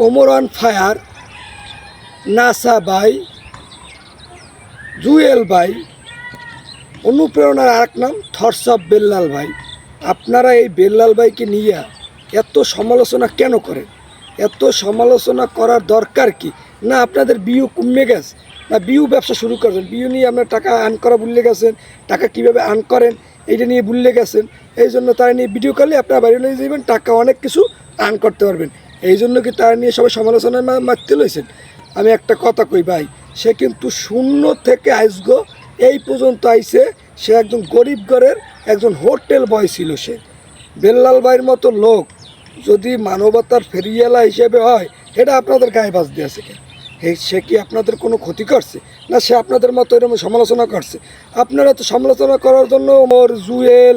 ওমরান ফায়ার, নাসা বাই, জুয়েল ভাই অনুপ্রেরণার আরেক নাম থটস অফ বেল্লাল ভাই আপনারা এই বেল্লাল ভাইকে নিয়ে এত সমালোচনা কেন করেন? এত সমালোচনা করার দরকার কি? না আপনাদের বিউ কমে গেছে, না বিউ ব্যবসা শুরু করছেন। বিউ নিয়ে আপনার টাকা আর্ন করা ভুলে গেছেন, টাকা কীভাবে আর্ন করেন, এইটা নিয়ে ভুলে গেছেন। এই জন্য তারা নিয়ে ভিডিও কলে আপনারা বাইরে নিয়ে যাবেন টাকা অনেক কিছু আর্ন করতে পারবেন। এই জন্য কি তার নিয়ে সবাই সমালোচনায় মারতে লইছেন? আমি একটা কথা কই ভাই, সে কিন্তু শূন্য থেকে আইসগো এই পর্যন্ত আইসে সে একজন গরিব ঘরের একজন হোটেল বয় ছিল সে। বেল্লাল ভাইয়ের মতো লোক, যদি মানবতার ফেরিয়ালা হিসেবে হয় এটা আপনাদের গায়ে বাজ দিয়েছে কেন? সে কি আপনাদের কোনো ক্ষতি করছে? না সে আপনাদের মতো এরকম সমালোচনা করছে? আপনারা তো সমালোচনা করার জন্য মোর জুয়েল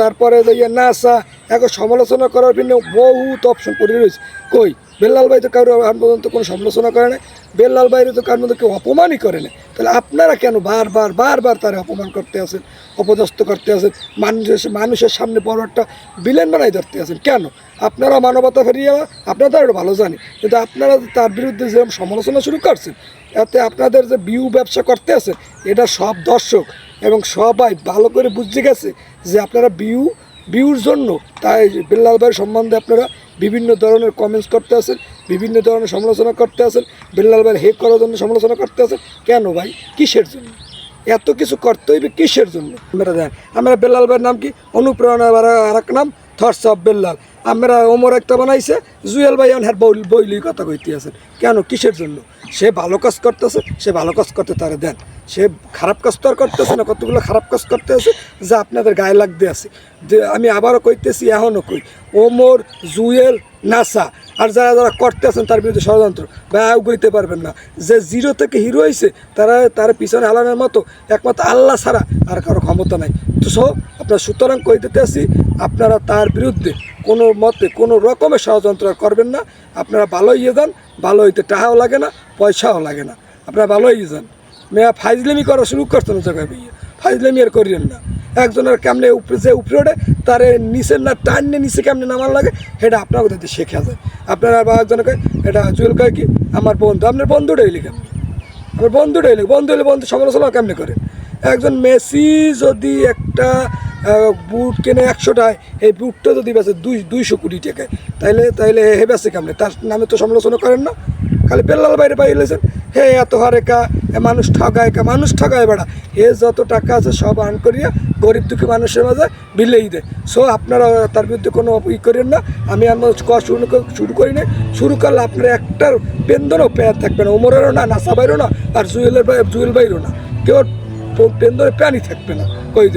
তারপরে ইয়ে নাসা, এখন সমালোচনা করার জন্য বহুত অপশন পড়ে রয়েছে। কই? বেল্লাল ভাই তো কারও আন পর্যন্ত কোনো সমালোচনা করে না বেল্লাল ভাইরে তো কার মধ্যে কেউ অপমানই করে না তাহলে আপনারা কেন বারবার বারবার তারা অপমান করতে আছেন, অপদস্থ করতে আছেন, মানুষের মানুষের সামনে বড় একটা বিলেন বানাই ধরতে আছেন? কেন? আপনারা মানবতা ফেরিয়ে, আপনারা এটা ভালো জানি কিন্তু আপনারা তার বিরুদ্ধে যেরকম সমালোচনা শুরু করছেন, এতে আপনাদের যে বিউ ব্যবসা করতে আছেন এটা সব দর্শক এবং সবাই ভালো করে বুঝতে গেছে যে আপনারা বিউ, বিউর জন্য তাই বেল্লাল ভাইয়ের সম্বন্ধে আপনারা বিভিন্ন ধরনের কমেন্টস করতে আছেন, বিভিন্ন ধরনের সমালোচনা করতে আছেন, বেল্লাল ভাইয়ের হেক করার জন্য সমালোচনা করতে আছেন। কেন ভাই? কিসের জন্য? এত কিছু করতে হইবে কিসের জন্য? আমরা আমরা বেল্লাল ভাইয়ের নাম কি? অনুপ্রেরণা আর এক নাম থটস অফ বেল্লাল। আমরা ওমর একটা বানাইছে জুয়েল ভাই হ্যাঁ বই বইলি কথা কইতে আছেন কেন? কিসের জন্য? সে ভালো কাজ করতেছে, সে ভালো কাজ করতে তারে দেন। সে খারাপ কাজ তো আর করতেছে না, কতগুলো খারাপ কাজ করতে আছে যা আপনাদের গায়ে লাগতে আছে। যে আমি আবারও কইতেছি এখনও কই, ওমর জুয়েল নাসা, আর যারা যারা করতে আছেন তার বিরুদ্ধে ষড়যন্ত্র ব্যয় গইতে পারবেন না। যে জিরো থেকে হিরো হয়েছে তারা, তার পিছনে আলানের মতো একমাত্র আল্লাহ ছাড়া আর কারও ক্ষমতা নাই। তো সো, আপনার সুতরাং কই দিতে আসি, আপনারা তার বিরুদ্ধে কোনো মতে, কোনো রকমের ষড়যন্ত্র করবেন না। আপনারা ভালো ইয়ে যান, ভালো হইতে টাকাও লাগে না, পয়সাও লাগে না। আপনারা ভালো ইয়ে যান। মেয়া ফাইজলেমি করা শুরু করছেন জায়গায় বিয়ে ফাইজলেমি আর করিয়েন না। একজনের কেমনে উপরে যে উপরে ওঠে, তারে নিচের না টাইনে নিচে কেমনে নামার লাগে, সেটা আপনার কোথায় শেখা যায়। আপনারা বা একজনকে এটা জুয়েল কয় কি, আমার বন্ধু। আপনার বন্ধুটাই লিখেন আমার বন্ধুটাই লিখ। বন্ধু হলে বন্ধু সমালোচনা কেমনে করে? একজন মেসি যদি একটা বুট কেনে একশোটায় এই বুটটা যদি বেচে দুই দুইশো কোটি টাকায়, তাইলে তাইলে হে বেচে কেমনে? তার নামে তো সমালোচনা করেন না। খালি বেল্লাল বাইরে পাইলেছেন হে এত হারে কা, এ মানুষ ঠগায় কা, মানুষ ঠগায় বেড়া। হে যত টাকা আছে সব আন করিয়া গরিব দুঃখী মানুষের মাঝে বিলেই দেয় সো আপনারা তার বিরুদ্ধে কোনো ই করেন না। আমি আমার কর শুরু শুরু করি না শুরু করলে আপনার একটার পেন্দরও পেয়ার থাকবে না। ওমরেরও না নাসা বাইরও না, আর জুয়েলের জুয়েল বাইরও না। কেউ পেন্দরে প্যানই থাকবে না। কই